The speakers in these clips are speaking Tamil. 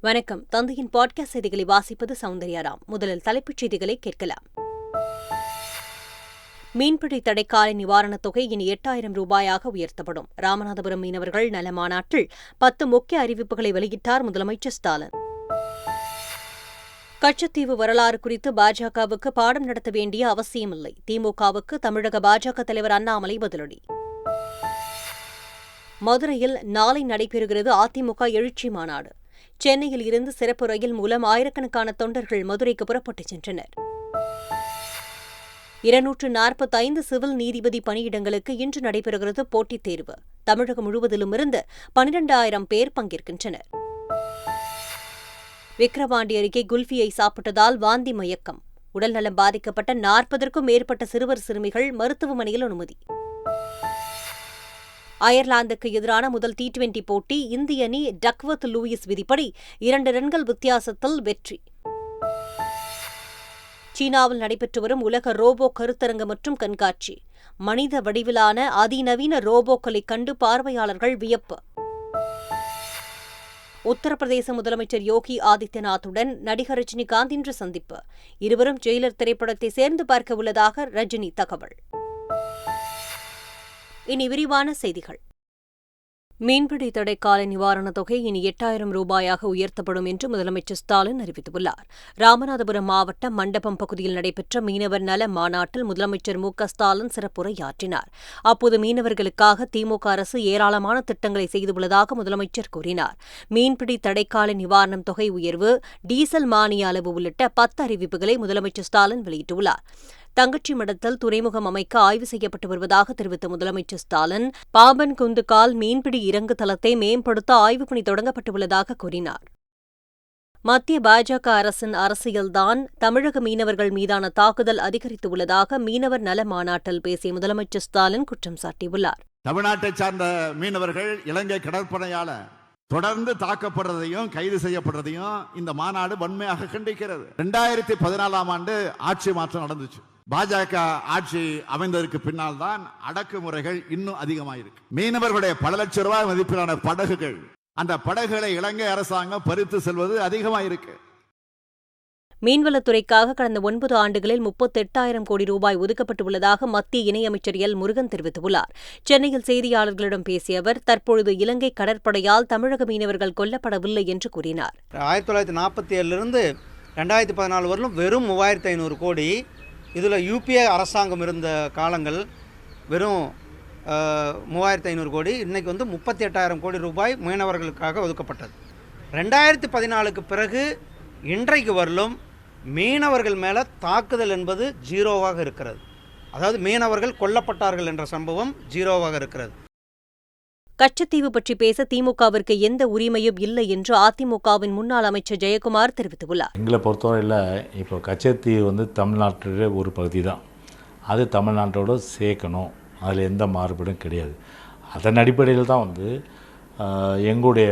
வணக்கம். தந்தையின் பாட்காஸ்ட் செய்திகளை வாசிப்பது சௌந்தர்யாராம் முதலில் தலைப்புச் செய்திகளை கேட்கலாம். மீன்பிடி தடைக்கால நிவாரணத் தொகை இனி எட்டாயிரம் ரூபாயாக உயர்த்தப்படும். ராமநாதபுரம் மீனவர்கள் நல மாநாட்டில் பத்து முக்கிய அறிவிப்புகளை வெளியிட்டார் முதலமைச்சர் ஸ்டாலின். கச்சத்தீவு வரலாறு குறித்து பாஜகவுக்கு பாடம் நடத்த வேண்டிய அவசியமில்லை. திமுகவுக்கு தமிழக பாஜக தலைவர் அண்ணாமலை பதிலடி. மதுரையில் நாளை நடைபெறுகிறது அதிமுக எழுச்சி மாநாடு. சென்னையில் இருந்து சிறப்பு ரயில் மூலம் ஆயிரக்கணக்கான தொண்டர்கள் மதுரைக்கு புறப்பட்டுச் சென்றனர். இருநூற்று நாற்பத்தைந்து சிவில் நீதிபதி பணியிடங்களுக்கு இன்று நடைபெறுகிறது போட்டித் தேர்வு. தமிழகம் முழுவதிலும் இருந்து பனிரெண்டாயிரம் பேர் பங்கேற்கின்றனர். விக்கிரவாண்டி அருகே குல்ஃபியை சாப்பிட்டதால் வாந்தி மயக்கம். உடல்நலம் பாதிக்கப்பட்ட நாற்பதற்கும் மேற்பட்ட சிறுவர் சிறுமிகள் மருத்துவமனையில் அனுமதி. அயர்லாந்துக்கு எதிரான முதல் டி டுவெண்டி போட்டி இந்திய அணி டக்வர்த் லூயிஸ் விதிப்படி இரண்டு ரன்கள் வித்தியாசத்தில் வெற்றி. சீனாவில் நடைபெற்று வரும் உலக ரோபோ கருத்தரங்கு மற்றும் கண்காட்சி. மனித வடிவிலான அதிநவீன ரோபோக்களை கண்டு பார்வையாளர்கள் வியப்பு. உத்தரப்பிரதேச முதலமைச்சர் யோகி ஆதித்யநாத்துடன் நடிகர் ரஜினிகாந்த் இன்று சந்திப்பு. இருவரும் ஜெயிலர் திரைப்படத்தை சேர்ந்து பார்க்க உள்ளதாக ரஜினி தகவல். இனி விரிவான செய்திகள். மீன்பிடி தடைக்கால நிவாரணத் தொகை இனி எட்டாயிரம் ரூபாயாக உயர்த்தப்படும் என்று முதலமைச்சர் ஸ்டாலின் அறிவித்துள்ளார். ராமநாதபுரம் மாவட்டம் மண்டபம் பகுதியில் நடைபெற்ற மீனவர் நல மாநாட்டில் முதலமைச்சர் மு க ஸ்டாலின் சிறப்புரையாற்றினார். அப்போது மீனவர்களுக்காக திமுக அரசு ஏராளமான திட்டங்களை செய்துள்ளதாக முதலமைச்சர் கூறினார். மீன்பிடி தடைக்கால நிவாரணம் தொகை உயர்வு டீசல் மானிய அளவு உள்ளிட்ட பத்து அறிவிப்புகளை முதலமைச்சர் ஸ்டாலின் வெளியிட்டுள்ளார். தங்கச்சி மடத்தில் துறைமுகம் அமைக்க ஆய்வு செய்யப்பட்டு வருவதாக தெரிவித்த முதலமைச்சர் ஸ்டாலின் பாம்பன் குந்துக்கால் மீன்பிடி இறங்கு தளத்தை மேம்படுத்த ஆய்வுப் பணி தொடங்கப்பட்டுள்ளதாக கூறினார். மத்திய பாஜக அரசின் அரசியல்தான் தமிழக மீனவர்கள் மீதான தாக்குதல் அதிகரித்துள்ளதாக மீனவர் நல மாநாட்டில் பேசிய முதலமைச்சர் ஸ்டாலின் குற்றம் சாட்டியுள்ளார். தமிழ்நாட்டை சார்ந்த மீனவர்கள் இலங்கை கடற்படையால தொடர்ந்து தாக்கப்படுறதையும் கைது செய்யப்படுறதையும் இந்த மாநாடு வன்மையாக கண்டிக்கிறது. ரெண்டாயிரத்தி பதினாலாம் ஆண்டு ஆட்சி மாற்றம் நடந்துச்சு. பாஜக ஆட்சி அமைந்ததற்கு பின்னால் தான் அடக்குமுறைகள் இன்னும் அதிகமாயிருக்கு. மீனவர்களுடைய பல லட்சம் ரூபாய் மதிப்பிலான படகுகள் அந்த படகுகளை இலங்கை அரசாங்கம் பறித்து செல்வது அதிகமாயிருக்கு. மீன்வளத்துறைக்காக கடந்த ஒன்பது ஆண்டுகளில் முப்பத்தெட்டாயிரம் கோடி ரூபாய் ஒதுக்கப்பட்டுள்ளதாக மத்திய இணையமைச்சர் எல். முருகன் தெரிவித்துள்ளார். சென்னையில் செய்தியாளர்களிடம் பேசிய அவர் தற்பொழுது இலங்கை கடற்படையால் தமிழக மீனவர்கள் கொல்லப்படவில்லை என்று கூறினார். ஆயிரத்தி தொள்ளாயிரத்தி நாற்பத்தி ஏழிலிருந்து ரெண்டாயிரத்தி பதினாலு வரலும் வெறும் மூவாயிரத்தி ஐநூறு கோடி. இதில் யூபிஏ அரசாங்கம் இருந்த காலங்கள் வெறும் மூவாயிரத்தி ஐநூறு கோடி. இன்றைக்கி வந்து முப்பத்தி எட்டாயிரம் கோடி ரூபாய் மீனவர்களுக்காக ஒதுக்கப்பட்டது. ரெண்டாயிரத்தி பதினாலுக்கு பிறகு இன்றைக்கு வரலும் மீனவர்கள் மேலே தாக்குதல் என்பது ஜீரோவாக இருக்கிறது. அதாவது மீனவர்கள் கொல்லப்பட்டார்கள் என்ற சம்பவம் ஜீரோவாக இருக்கிறது. கச்சத்தீவு பற்றி பேச திமுகவிற்கு எந்த உரிமையும் இல்லை என்று அதிமுகவின் முன்னாள் அமைச்சர் ஜெயக்குமார் தெரிவித்துள்ளார். எங்களை பொறுத்தவரையில் இப்போ கச்சத்தீவு வந்து தமிழ்நாட்டுடைய ஒரு பகுதி தான் அது தமிழ்நாட்டோட சேர்க்கணும். அதில் எந்த மாறுபாடும் கிடையாது. அதன் அடிப்படையில் தான் வந்து எங்களுடைய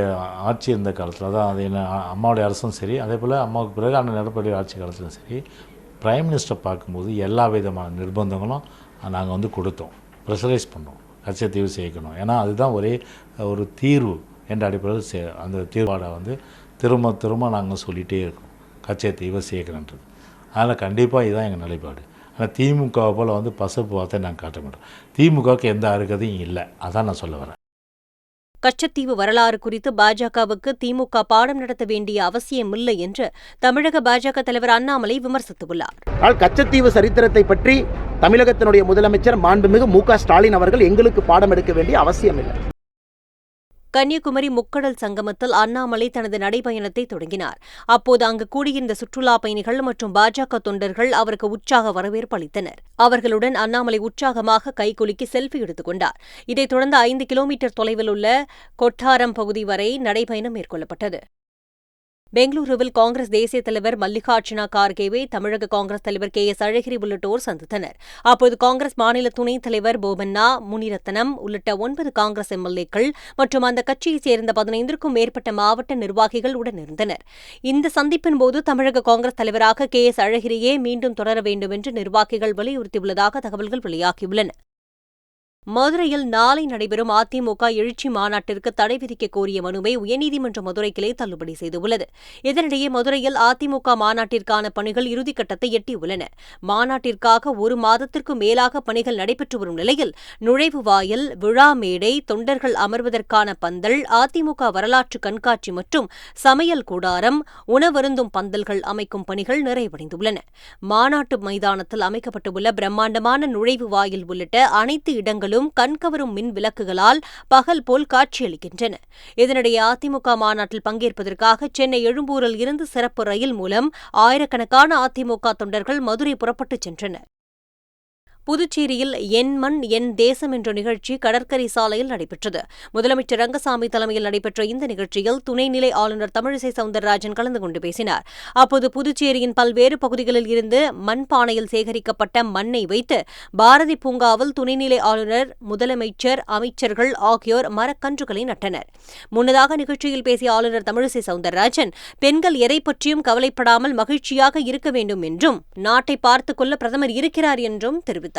ஆட்சி இருந்த காலத்தில் தான் அது என்ன அம்மாவுடைய அரசும் சரி அதே போல் அம்மாவுக்கு பிறகு அந்த நடப்படி ஆட்சி காலத்திலும் சரி ப்ரைம் மினிஸ்டர் பார்க்கும்போது எல்லா விதமான நிர்பந்தங்களும் நாங்கள் வந்து கொடுத்தோம். ப்ரெஷரைஸ் பண்ணோம். கச்சத்தீவு சேர்க்கணும் ஏன்னா அதுதான் ஒரே ஒரு தீர்வு என்ற அடிப்படையில் சே அந்த தீர்வாடை வந்து திரும்ப திரும்ப நாங்கள் சொல்லிகிட்டே இருக்கோம். கச்சத்தீவை செய்யணுன்றது அதனால் கண்டிப்பாக இதுதான் எங்கள் நிலைப்பாடு. ஆனால் திமுகவை போல் வந்து பசுப்பு வார்த்தை நாங்கள் காட்ட மாட்டோம். திமுகவுக்கு எந்த அருகதையும் இல்லை. அதான் நான் சொல்ல வரேன். கச்சத்தீவு வரலாறு குறித்து பாஜகவுக்கு திமுக பாடம் நடத்த வேண்டிய அவசியமில்லை என்று தமிழக பாஜக தலைவர் அண்ணாமலை விமர்சித்துள்ளார். ஆனால் கச்சத்தீவு சரித்திரத்தை பற்றி தமிழகத்தினுடைய முதலமைச்சர் மாண்புமிகு மு க ஸ்டாலின் அவர்கள் எங்களுக்கு பாடம் எடுக்க வேண்டிய அவசியமில்லை. கன்னியாகுமரி முக்கடல் சங்கமத்தில் அண்ணாமலை தனது நடைபயணத்தை தொடங்கினார். அப்போது அங்கு கூடியிருந்த சுற்றுலா பயணிகள் மற்றும் பாஜக தொண்டர்கள் அவருக்கு உற்சாக வரவேற்பு அளித்தனர். அவர்களுடன் அண்ணாமலை உற்சாகமாக கைகுலுக்கி செல்ஃபி எடுத்துக் கொண்டார். இதைத் தொடர்ந்து ஐந்து கிலோமீட்டர் தொலைவில் உள்ள கொட்டாரம் பகுதி வரை நடைபயணம் மேற்கொள்ளப்பட்டது. பெங்களூருவில் காங்கிரஸ் தேசிய தலைவர் மல்லிகார்ஜுனா கார்கேவை தமிழக காங்கிரஸ் தலைவர் கே எஸ் அழகிரி உள்ளிட்டோர் சந்தித்தனர். அப்போது காங்கிரஸ் மாநில துணைத் தலைவர் போபண்ணா முனிரத்னம் உள்ளிட்ட ஒன்பது காங்கிரஸ் எம்எல்ஏக்கள் மற்றும் அந்த கட்சியைச் சேர்ந்த பதினைந்திற்கும் மேற்பட்ட மாவட்ட நிர்வாகிகள் உடனிருந்தனர். இந்த சந்திப்பின் போது தமிழக காங்கிரஸ் தலைவராக கே எஸ் அழகிரியே மீண்டும் தொடர வேண்டும் என்று நிர்வாகிகள் வலியுறுத்தியுள்ளதாக தகவல்கள் வெளியாகியுள்ளன. மதுரையில் நாளை நடைபெறும் அதிமுக எழுச்சி மாநாட்டிற்கு தடை விதிக்க கோரிய மனுவை உயர்நீதிமன்ற மதுரை கிளை தள்ளுபடி செய்துள்ளது. இதனிடையே மதுரையில் அதிமுக மாநாட்டிற்கான பணிகள் இறுதிக்கட்டத்தை எட்டியுள்ளன. மாநாட்டிற்காக ஒரு மாதத்திற்கு மேலாக பணிகள் நடைபெற்று வரும் நிலையில் நுழைவு வாயில் விழா மேடை தொண்டர்கள் அமர்வதற்கான பந்தல் அதிமுக வரலாற்று கண்காட்சி மற்றும் சமையல் கூடாரம் உணவருந்தும் பந்தல்கள் அமைக்கும் பணிகள் நிறைவடைந்துள்ளன. மாநாட்டு மைதானத்தில் அமைக்கப்பட்டுள்ள பிரம்மாண்டமான நுழைவு வாயில் உள்ளிட்ட அனைத்து இடங்களும் கண்கவரும் மின் விளக்குகளால் பகல் போல் காட்சியளிக்கின்றன. இதனிடையே அதிமுக மாநாட்டில் பங்கேற்பதற்காக சென்னை எழும்பூரில் இருந்து சிறப்பு ரயில் மூலம் ஆயிரக்கணக்கான அதிமுக தொண்டர்கள் மதுரை புறப்பட்டுச் சென்றனர். புதுச்சேரியில் என் மண் என் தேசம் என்ற நிகழ்ச்சி கடற்கரை சாலையில் நடைபெற்றது. முதலமைச்சர் ரங்கசாமி தலைமையில் நடைபெற்ற இந்த நிகழ்ச்சியில் துணைநிலை ஆளுநர் தமிழிசை சவுந்தரராஜன் கலந்து கொண்டு பேசினார். அப்போது புதுச்சேரியின் பல்வேறு பகுதிகளில் இருந்து மண்பானையில் சேகரிக்கப்பட்ட மண்ணை வைத்து பாரதி பூங்காவில் துணைநிலை ஆளுநர் முதலமைச்சர் அமைச்சர்கள் ஆகியோர் மரக்கன்றுகளை நட்டனர். முன்னதாக நிகழ்ச்சியில் பேசிய ஆளுநர் தமிழிசை சவுந்தரராஜன் பெண்கள் எதை பற்றியும் கவலைப்படாமல் மகிழ்ச்சியாக இருக்க வேண்டும் என்றும் நாட்டை பார்த்துக் கொள்ள பிரதமர் இருக்கிறார் என்றும் தெரிவித்தார்.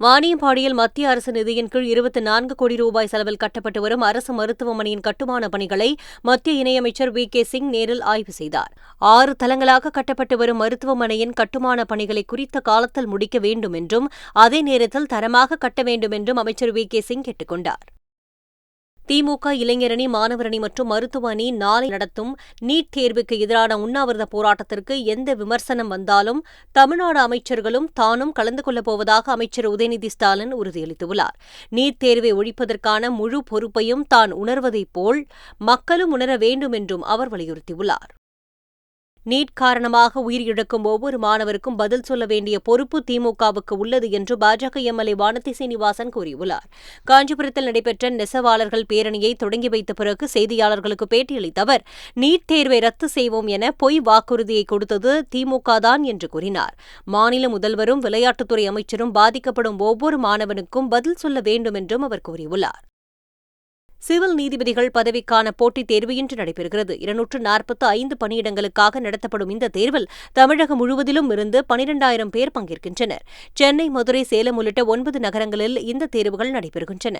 வாணியம்பாடியில் மத்திய அரசு நிதியின் கீழ் இருபத்தி நான்கு கோடி ரூபாய் செலவில் கட்டப்பட்டு வரும் அரசு மருத்துவமனையின் கட்டுமான பணிகளை மத்திய இணையமைச்சர் வி. கே. சிங் நேரில் ஆய்வு செய்தார். ஆறு தளங்களாக கட்டப்பட்டு வரும் மருத்துவமனையின் கட்டுமான பணிகளை குறித்த காலத்தில் முடிக்க வேண்டும் என்றும் அதே நேரத்தில் தரமாக கட்ட வேண்டும் என்றும் அமைச்சர் வி. கே. சிங் கேட்டுக் கொண்டார் திமுக இளைஞரணி மாணவரணி மற்றும் மருத்துவ அணி நாளை நடத்தும் நீட் தேர்வுக்கு எதிரான உண்ணாவிரத போராட்டத்திற்கு எந்த விமர்சனம் வந்தாலும் தமிழ்நாடு அமைச்சர்களும் தானும் கலந்து கொள்ளப் போவதாக அமைச்சர் உதயநிதி ஸ்டாலின் உறுதியளித்துள்ளார். நீட் தேர்வை ஒழிப்பதற்கான முழு பொறுப்பையும் தான் உணர்வதைப் போல் மக்களும் உணர வேண்டும் என்றும் அவர் வலியுறுத்தியுள்ளார். நீட் காரணமாக உயிரிழக்கும் ஒவ்வொரு மாணவருக்கும் பதில் சொல்ல வேண்டிய பொறுப்பு திமுகவுக்கு உள்ளது என்று பாஜக எம்எல்ஏ வானதி சீனிவாசன் கூறியுள்ளார். காஞ்சிபுரத்தில் நடைபெற்ற நெசவாளர்கள் பேரணியை தொடங்கி வைத்த பிறகு செய்தியாளர்களுக்கு பேட்டியளித்த அவர் நீட் தேர்வை ரத்து செய்வோம் என பொய் வாக்குறுதியை கொடுத்தது திமுக தான் என்று கூறினார். மாநில முதல்வரும் விளையாட்டுத்துறை அமைச்சரும் பாதிக்கப்படும் ஒவ்வொரு மாணவனுக்கும் பதில் சொல்ல வேண்டும் என்றும் அவர் கூறியுள்ளார். சிவில் நீதிபதிகள் பதவிக்கான போட்டித் தேர்வு இன்று நடைபெறுகிறது. இருநூற்று நாற்பத்து ஐந்து பணியிடங்களுக்காக நடத்தப்படும் இந்த தேர்வில் தமிழகம் முழுவதிலும் இருந்து பனிரெண்டாயிரம் பேர் பங்கேற்கின்றனர். சென்னை மதுரை சேலம் உள்ளிட்ட ஒன்பது நகரங்களில் இந்த தேர்வுகள் நடைபெறுகின்றன.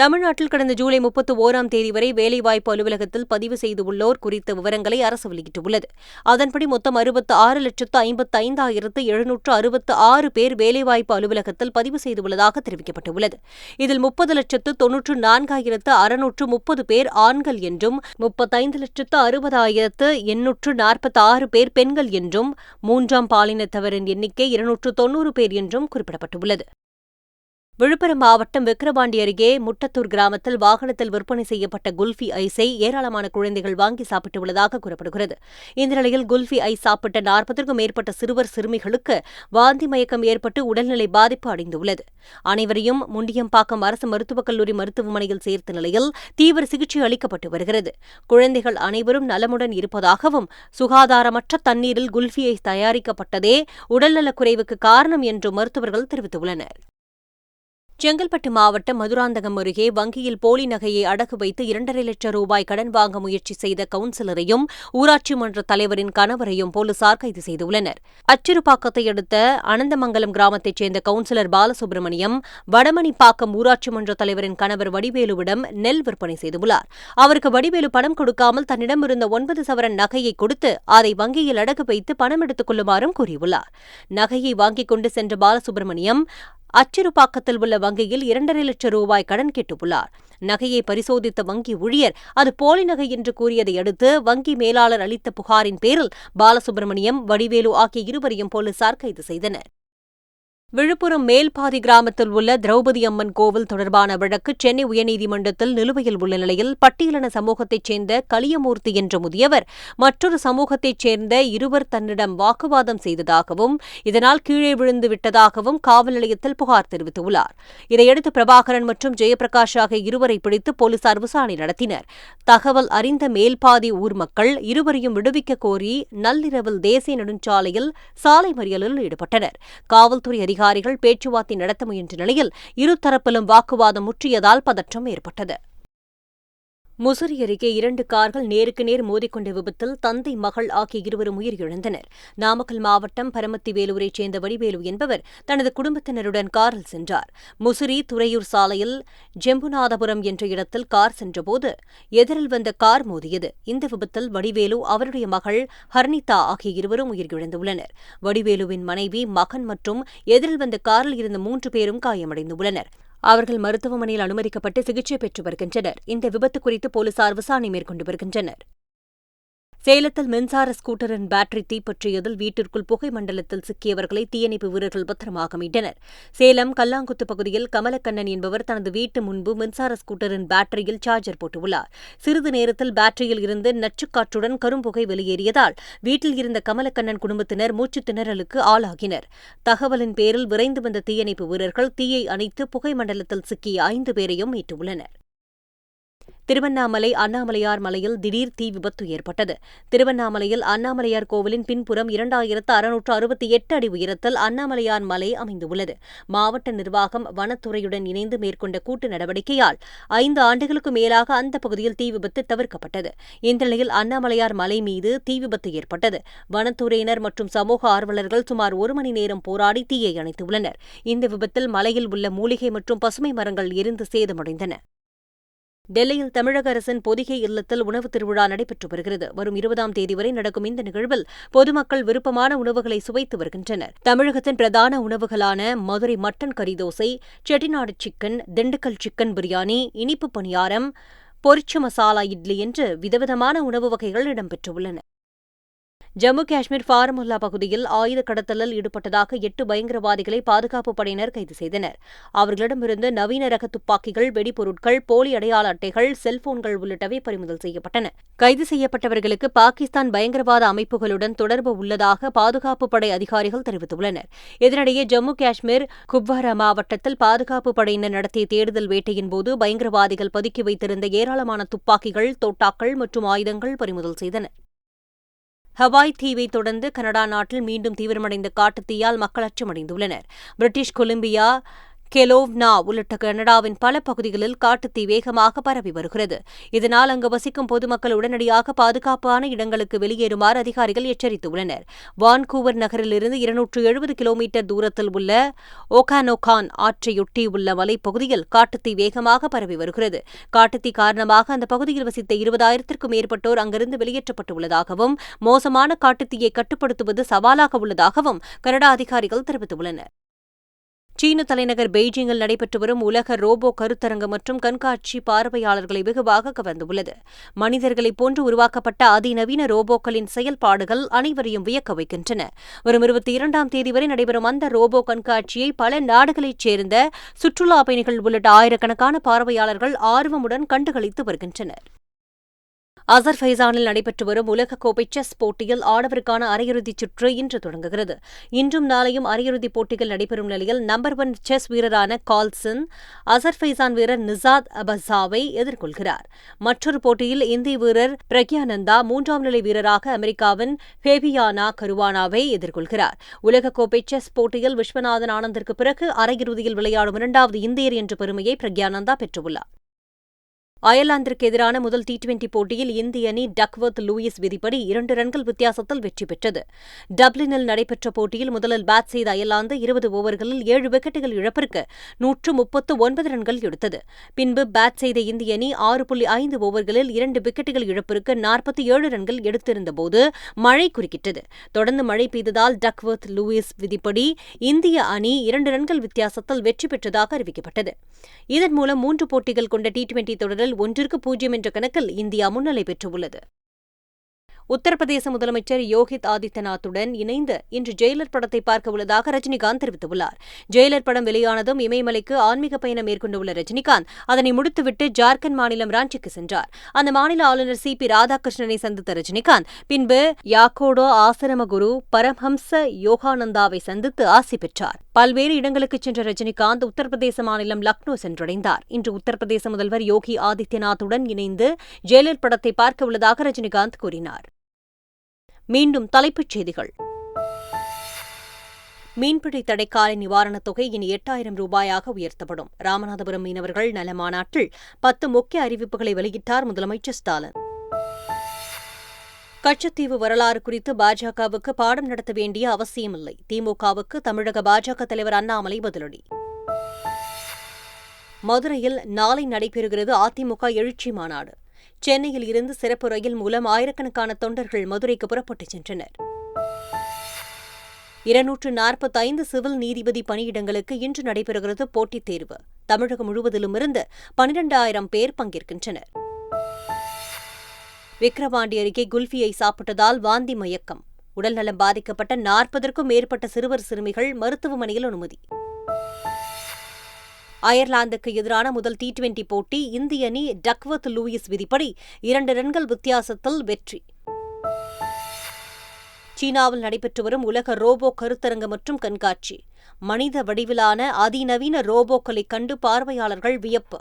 தமிழ்நாட்டில் கடந்த ஜூலை முப்பத்து ஓராம் தேதி வரை வேலைவாய்ப்பு அலுவலகத்தில் பதிவு செய்துள்ளோர் குறித்த விவரங்களை அரசு வெளியிட்டுள்ளது. அதன்படி மொத்தம் அறுபத்து ஆறு லட்சத்து ஐம்பத்து ஐந்தாயிரத்து எழுநூற்று அறுபத்து ஆறு பேர் வேலைவாய்ப்பு அலுவலகத்தில் பதிவு செய்துள்ளதாக தெரிவிக்கப்பட்டுள்ளது. இதில் முப்பது லட்சத்து தொன்னூற்று நான்காயிரத்து அறுநூற்று முப்பது பேர் ஆண்கள் என்றும் முப்பத்தைந்து லட்சத்து அறுபதாயிரத்து எண்ணூற்று நாற்பத்தி ஆறு பேர் பெண்கள் என்றும் மூன்றாம் பாலினத்தவரின் எண்ணிக்கை இருநூற்று தொன்னூறு பேர் என்றும் குறிப்பிடப்பட்டுள்ளது. விழுப்புரம் மாவட்டம் விக்கிரவாண்டி அருகே முட்டத்தூர் கிராமத்தில் வாகனத்தில் விற்பனை செய்யப்பட்ட குல்ஃபி ஐஸை ஏராளமான குழந்தைகள் வாங்கி சாப்பிட்டுள்ளதாக கூறப்படுகிறது. இந்த நிலையில் குல்ஃபி ஐஸ் சாப்பிட்ட நாற்பதற்கும் மேற்பட்ட சிறுவர் சிறுமிகளுக்கு வாந்தி மயக்கம் ஏற்பட்டு உடல்நிலை பாதிப்பு அடைந்துள்ளது. அனைவரையும் முண்டியம்பாக்கம் அரசு மருத்துவக் கல்லூரி மருத்துவமனையில் சேர்த்த நிலையில் தீவிர சிகிச்சை அளிக்கப்பட்டு வருகிறது. குழந்தைகள் அனைவரும் நலமுடன் இருப்பதாகவும் சுகாதாரமற்ற தண்ணீரில் குல்ஃபி ஐஸ் தயாரிக்கப்பட்டதே உடல்நலக்குறைவுக்கு காரணம் என்று மருத்துவர்கள் தெரிவித்துள்ளனர். செங்கல்பட்டு மாவட்டம் மதுராந்தகம் அருகே வங்கியில் போலி நகையை அடகு வைத்து இரண்டரை லட்சம் ரூபாய் கடன் வாங்க முயற்சி செய்த கவுன்சிலரையும் ஊராட்சி மன்ற தலைவரின் கணவரையும் போலீசார் கைது செய்துள்ளனர். அச்சிறுபாக்கத்தை அடுத்த அனந்தமங்கலம் கிராமத்தைச் சேர்ந்த கவுன்சிலர் பாலசுப்ரமணியம் வடமணிப்பாக்கம் ஊராட்சி மன்ற தலைவரின் கணவர் வடிவேலுவிடம் நெல் விற்பனை செய்துள்ளார். அவருக்கு வடிவேலு பணம் கொடுக்காமல் தன்னிடமிருந்த ஒன்பது சவரன் நகையை கொடுத்து அதை வங்கியில் அடகு வைத்து பணம் எடுத்துக் கொள்ளுமாறும் கூறியுள்ளார். நகையை வாங்கிக் கொண்டு சென்ற பாலசுப்ரமணியம் அச்சிறுபாக்கத்தில் உள்ள வங்கியில் இரண்டரை லட்சம் ரூபாய் கடன் கேட்டுள்ளார். நகையை பரிசோதித்த வங்கி ஊழியர் அது போலி நகை என்று கூறியதை அடுத்து வங்கி மேலாளர் அளித்த புகாரின் பேரில் பாலசுப்ரமணியம் வடிவேலு ஆகிய இருவரையும் போலீசார் கைது செய்தனர். விழுப்புரம் மேல்பாதி கிராமத்தில் உள்ள திரௌபதி அம்மன் கோவில் தொடர்பான வழக்கு சென்னை உயர்நீதிமன்றத்தில் நிலுவையில் உள்ள நிலையில் பட்டியலின சமூகத்தைச் சேர்ந்த கலியமூர்த்தி என்ற முதியவர் மற்றொரு சமூகத்தைச் சேர்ந்த இருவர் தன்னிடம் வாக்குவாதம் செய்ததாகவும் இதனால் கீழே விழுந்து விட்டதாகவும் காவல் நிலையத்தில் புகார் தெரிவித்துள்ளார். இதையடுத்து பிரபாகரன் மற்றும் ஜெயபிரகாஷ் ஆகிய இருவரை பிடித்து போலீசார் விசாரணை நடத்தினர். தகவல் அறிந்த மேல்பாதி ஊர் மக்கள் இருவரையும் விடுவிக்க கோரி நள்ளிரவில் தேசிய நெடுஞ்சாலையில் சாலை மறியலில் ஈடுபட்டனர். காவல்துறை அதிகாரிகள் பேச்சுவார்த்தை நடத்த முயன்ற நிலையில் இருதரப்பிலும் வாக்குவாதம் முற்றியதால் பதற்றம் ஏற்பட்டது. முசிறி அருகே இரண்டு கார்கள் நேருக்கு நேர் மோதிக்கொண்ட விபத்தில் தந்தை மகள் ஆகிய இருவரும் உயிரிழந்தனர். நாமக்கல் மாவட்டம் பரமத்தி வேலூரைச் சேர்ந்த வடிவேலு என்பவர் தனது குடும்பத்தினருடன் காரில் சென்றார். முசிறி துறையூர் சாலையில் ஜெம்புநாதபுரம் என்ற இடத்தில் கார் சென்றபோது எதிரில் வந்த கார் மோதியது. இந்த விபத்தில் வடிவேலு அவருடைய மகள் ஹர்னிதா ஆகிய இருவரும் உயிரிழந்துள்ளனர். வடிவேலுவின் மனைவி மகன் மற்றும் எதிரில் வந்த காரில் இருந்த மூன்று பேரும் காயமடைந்துள்ளனர். அவர்கள் மருத்துவமனையில் அனுமதிக்கப்பட்டு சிகிச்சை பெற்று வருகின்றனர். இந்த விபத்து குறித்து போலீசார் விசாரணை மேற்கொண்டு வருகின்றனர். சேலத்தில் மின்சார ஸ்கூட்டரின் பேட்டரி தீப்பற்றியதில் வீட்டிற்குள் புகை மண்டலத்தில் சிக்கியவர்களை தீயணைப்பு வீரர்கள் பத்திரமாக மீட்டனர் சேலம் கல்லாங்குத்து பகுதியில் கமலக்கண்ணன் என்பவர் தனது வீட்டு முன்பு மின்சார ஸ்கூட்டரின் பேட்டரியில் சார்ஜர் போட்டுள்ளார். சிறிது நேரத்தில் பேட்டரியில் இருந்து நச்சுக்காற்றுடன் கரும்புகை வெளியேறியதால் வீட்டில் இருந்த கமலக்கண்ணன் குடும்பத்தினர் மூச்சுத் திணறலுக்கு ஆளாகினர். தகவலின் பேரில் விரைந்து வந்த தீயணைப்பு வீரர்கள் தீயை அணைத்து புகை மண்டலத்தில் சிக்கிய ஐந்து பேரையும் மீட்டுள்ளனர். திருவண்ணாமலை அண்ணாமலையார் மலையில் திடீர் தீ விபத்து ஏற்பட்டது. திருவண்ணாமலையில் அண்ணாமலையார் கோவிலின் பின்புறம் இரண்டாயிரத்து அறுநூற்று அறுபத்தி எட்டு அடி உயரத்தில் அண்ணாமலையார் மலை அமைந்துள்ளது. மாவட்ட நிர்வாகம் வனத்துறையுடன் இணைந்து மேற்கொண்ட கூட்டு நடவடிக்கையால் ஐந்து ஆண்டுகளுக்கு மேலாக அந்த பகுதியில் தீ விபத்து தவிர்க்கப்பட்டது. இந்த நிலையில் அண்ணாமலையார் மலை மீது தீ விபத்து ஏற்பட்டது. வனத்துறையினர் மற்றும் சமூக ஆர்வலர்கள் சுமார் ஒரு மணி நேரம் போராடி தீயை அணைத்துள்ளனர். இந்த விபத்தில் மலையில் உள்ள மூலிகை மற்றும் பசுமை மரங்கள் எரிந்து சேதமடைந்தன. டெல்லியில் தமிழக அரசின் பொதிகை இல்லத்தில் உணவு திருவிழா நடைபெற்று வருகிறது. வரும் இருபதாம் தேதி வரை நடக்கும் இந்த நிகழ்வில் பொதுமக்கள் விருப்பமான உணவுகளை சுவைத்து வருகின்றனர். தமிழகத்தின் பிரதான உணவுகளான மதுரை மட்டன் கறிதோசை செட்டிநாடு சிக்கன் திண்டுக்கல் சிக்கன் பிரியாணி இனிப்பு பணியாரம் பொரிச்ச மசாலா இட்லி என்று விதவிதமான உணவு வகைகள் இடம்பெற்றுள்ளன. ஜம்மு காஷ்மீர் ஃபாரமுல்லா பகுதியில் ஆயுத கடத்தலில் ஈடுபட்டதாக எட்டு பயங்கரவாதிகளை பாதுகாப்பு படையினர் கைது செய்தனர். அவர்களிடமிருந்து நவீன ரக துப்பாக்கிகள் வெடிபொருட்கள் போலி அடையாள அட்டைகள் செல்போன்கள் உள்ளிட்டவை பறிமுதல் செய்யப்பட்டன. கைது செய்யப்பட்டவர்களுக்கு பாகிஸ்தான் பயங்கரவாத அமைப்புகளுடன் தொடர்பு உள்ளதாக பாதுகாப்பு படை அதிகாரிகள் தெரிவித்துள்ளனர். இதனிடையே ஜம்மு காஷ்மீர் குப்வாரா மாவட்டத்தில் பாதுகாப்பு படையினர் நடத்திய தேடுதல் வேட்டையின் போது பயங்கரவாதிகள் பதுக்கி வைத்திருந்த ஏராளமான துப்பாக்கிகள் தோட்டாக்கள் மற்றும் ஆயுதங்கள் பறிமுதல் செய்தனர். ஹவாய் தீவை தொடர்ந்து கனடா நாட்டில் மீண்டும் தீவிரமடைந்த காட்டுத்தீயால் மக்கள் அச்சமடைந்துள்ளனர். பிரிட்டிஷ் கொலம்பியா கெலோவ்னா உள்ளிட்ட கனடாவின் பல பகுதிகளில் காட்டுத்தீ வேகமாக பரவி வருகிறது. இதனால் அங்கு வசிக்கும் பொதுமக்கள் உடனடியாக பாதுகாப்பான இடங்களுக்கு வெளியேறுமாறு அதிகாரிகள் எச்சரித்துள்ளனர். வான்கூவர் நகரிலிருந்து இருநூற்று எழுபது கிலோமீட்டர் தூரத்தில் உள்ள ஓகானோகான் ஆற்றையொட்டியுள்ள மலைப்பகுதியில் காட்டுத்தீ வேகமாக பரவி வருகிறது. காட்டுத்தீ காரணமாக அந்த பகுதியில் வசித்த இருபதாயிரத்திற்கும் மேற்பட்டோர் அங்கிருந்து வெளியேற்றப்பட்டுள்ளதாகவும் மோசமான காட்டுத்தீயை கட்டுப்படுத்துவது சவாலாக உள்ளதாகவும் கனடா அதிகாரிகள் தெரிவித்துள்ளனர். சீன தலைநகர் பெய்ஜிங்கில் நடைபெற்று வரும் உலக ரோபோ கருத்தரங்கு மற்றும் கண்காட்சி பார்வையாளர்களை வெகுவாக கவர்ந்துள்ளது. மனிதர்களைப் போன்று உருவாக்கப்பட்ட அதிநவீன ரோபோக்களின் செயல்பாடுகள் அனைவரையும் வியக்க வைக்கின்றன. வரும் இருபத்தி இரண்டாம் தேதி வரை நடைபெறும் அந்த ரோபோ கண்காட்சியை பல நாடுகளைச் சேர்ந்த சுற்றுலா பயணிகள் உள்ளிட்ட ஆயிரக்கணக்கான பார்வையாளர்கள் ஆர்வமுடன் கண்டுகளித்து வருகின்றனர். அசர்பைசானில் நடைபெற்று வரும் உலகக்கோப்பை செஸ் போட்டியில் ஆடவருக்கான அரையிறுதிச் சுற்று இன்று தொடங்குகிறது. இன்றும் நாளையும் அரையிறுதிப் போட்டிகள் நடைபெறும் நிலையில் நம்பர் ஒன் செஸ் வீரரான கால்சன் அசர்பைசான் வீரர் நிசாத் அபசாவை எதிர்கொள்கிறார். மற்றொரு போட்டியில் இந்திய வீரர் பிரக்யானந்தா மூன்றாம் நிலை வீரராக அமெரிக்காவின் ஃபேபியானா கருவானாவை எதிர்கொள்கிறார். உலகக்கோப்பை செஸ் போட்டியில் விஸ்வநாதன் ஆனந்திற்கு பிறகு அரையிறுதியில் விளையாடும் இரண்டாவது இந்தியர் என்ற பெருமையை பிரக்யானந்தா பெற்றுள்ளார். அயர்லாந்திற்கு எதிரான முதல் டி டுவெண்டி போட்டியில் இந்திய அணி டக்வர்த் லூயிஸ் விதிப்படி இரண்டு ரன்கள் வித்தியாசத்தில் வெற்றி பெற்றது. டப்ளினில் நடைபெற்ற போட்டியில் முதலில் பேட் செய்த அயர்லாந்து இருபது ஓவர்களில் ஏழு விக்கெட்டுகள் இழப்பிற்கு நூற்று முப்பத்து ஒன்பது ரன்கள் எடுத்தது. பின்பு பேட் செய்த இந்திய அணி ஆறு புள்ளி ஐந்து ஓவர்களில் இரண்டு விக்கெட்டுகள் இழப்பிற்கு நாற்பத்தி ஏழு ரன்கள் எடுத்திருந்தபோது மழை குறுக்கிட்டது. தொடர்ந்து மழை பெய்ததால் டக்வர்த் லூயிஸ் விதிப்படி இந்திய அணி இரண்டு ரன்கள் வித்தியாசத்தில் வெற்றி பெற்றதாக அறிவிக்கப்பட்டது. இதன் மூலம் மூன்று போட்டிகள் கொண்ட டி டுவெண்டி தொடரில் ஒன்றிற்கு பூஜ்ஜியம் என்ற கணக்கில் இந்தியா முன்னிலை பெற்றுள்ளது. உத்தரப்பிரதேச முதலமைச்சர் யோகித் ஆதித்யநாத்துடன் இணைந்து இன்று ஜெயிலர் படத்தை பார்க்க உள்ளதாக ரஜினிகாந்த் தெரிவித்துள்ளார். ஜெயிலர் படம் வெளியானதும் இமயமலைக்கு ஆன்மீக பயணம் மேற்கொண்டுள்ள ரஜினிகாந்த் அதனை முடித்துவிட்டு ஜார்க்கண்ட் மாநிலம் ராஞ்சிக்கு சென்றார். அந்த மாநில ஆளுநர் சி. பி. ராதாகிருஷ்ணனை சந்தித்த ரஜினிகாந்த் பின்பு யாக்கோடோ ஆசிரம குரு பரமஹம்ச யோகானந்தாவை சந்தித்து ஆசி பெற்றார். பல்வேறு இடங்களுக்கு சென்ற ரஜினிகாந்த் உத்தரப்பிரதேச மாநிலம் லக்னோ சென்றடைந்தார். இன்று உத்தரப்பிரதேச முதல்வர் யோகி ஆதித்யநாத்துடன் இணைந்து ஜெயிலர் படத்தை பார்க்க உள்ளதாக ரஜினிகாந்த் கூறினார். மீண்டும் தலைப்புச் செய்திகள். மீன்பிடி தடைக்கால நிவாரணத் தொகை இனி எட்டாயிரம் ரூபாயாக உயர்த்தப்படும். ராமநாதபுரம் மீனவர்கள் நல மாநாட்டில் பத்து முக்கிய அறிவிப்புகளை வெளியிட்டார் முதலமைச்சர் ஸ்டாலின். கச்சத்தீவு வரலாறு குறித்து பாஜகவுக்கு பாடம் நடத்த வேண்டிய அவசியமில்லை. திமுகவுக்கு தமிழக பாஜக தலைவர் அண்ணாமலை பதிலடி. மதுரையில் நாளை நடைபெறுகிறது அதிமுக எழுச்சி மாநாடு. சென்னையில் இருந்து சிறப்பு ரயில் மூலம் ஆயிரக்கணக்கான தொண்டர்கள் மதுரைக்கு புறப்பட்டுச் சென்றனர். இருநூற்று நாற்பத்தைந்து சிவில் நீதிபதி பணியிடங்களுக்கு இன்று நடைபெறுகிறது போட்டித் தேர்வு. தமிழகம் முழுவதிலும் இருந்து பனிரெண்டாயிரம் பேர் பங்கேற்கின்றனர். விக்கிரவாண்டி அருகே குல்ஃபியை சாப்பிட்டதால் வாந்தி மயக்கம். உடல்நலம் பாதிக்கப்பட்ட நாற்பதற்கும் மேற்பட்ட சிறுவர் சிறுமிகள் மருத்துவமனையில் அனுமதி. அயர்லாந்துக்கு எதிரான முதல் டி டுவெண்டி போட்டி இந்திய அணி டக்வர்த் லூயிஸ் விதிப்படி இரண்டு ரன்கள் வித்தியாசத்தில் வெற்றி. சீனாவில் நடைபெற்று வரும் உலக ரோபோ கருத்தரங்கு மற்றும் கண்காட்சி. மனித வடிவிலான அதிநவீன ரோபோக்களை கண்டு பார்வையாளர்கள் வியப்பு.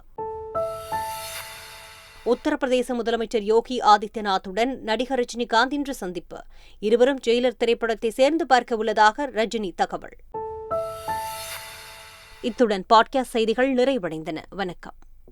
உத்தரப்பிரதேச முதலமைச்சர் யோகி ஆதித்யநாத்துடன் நடிகர் ரஜினிகாந்த் இன்று சந்திப்பு. இருவரும் ஜெயிலர் திரைப்படத்தை சேர்ந்து பார்க்க உள்ளதாக ரஜினி தகவல். இத்துடன் பாட்காஸ்ட் செய்திகள் நிறைவடைந்தன. வணக்கம்.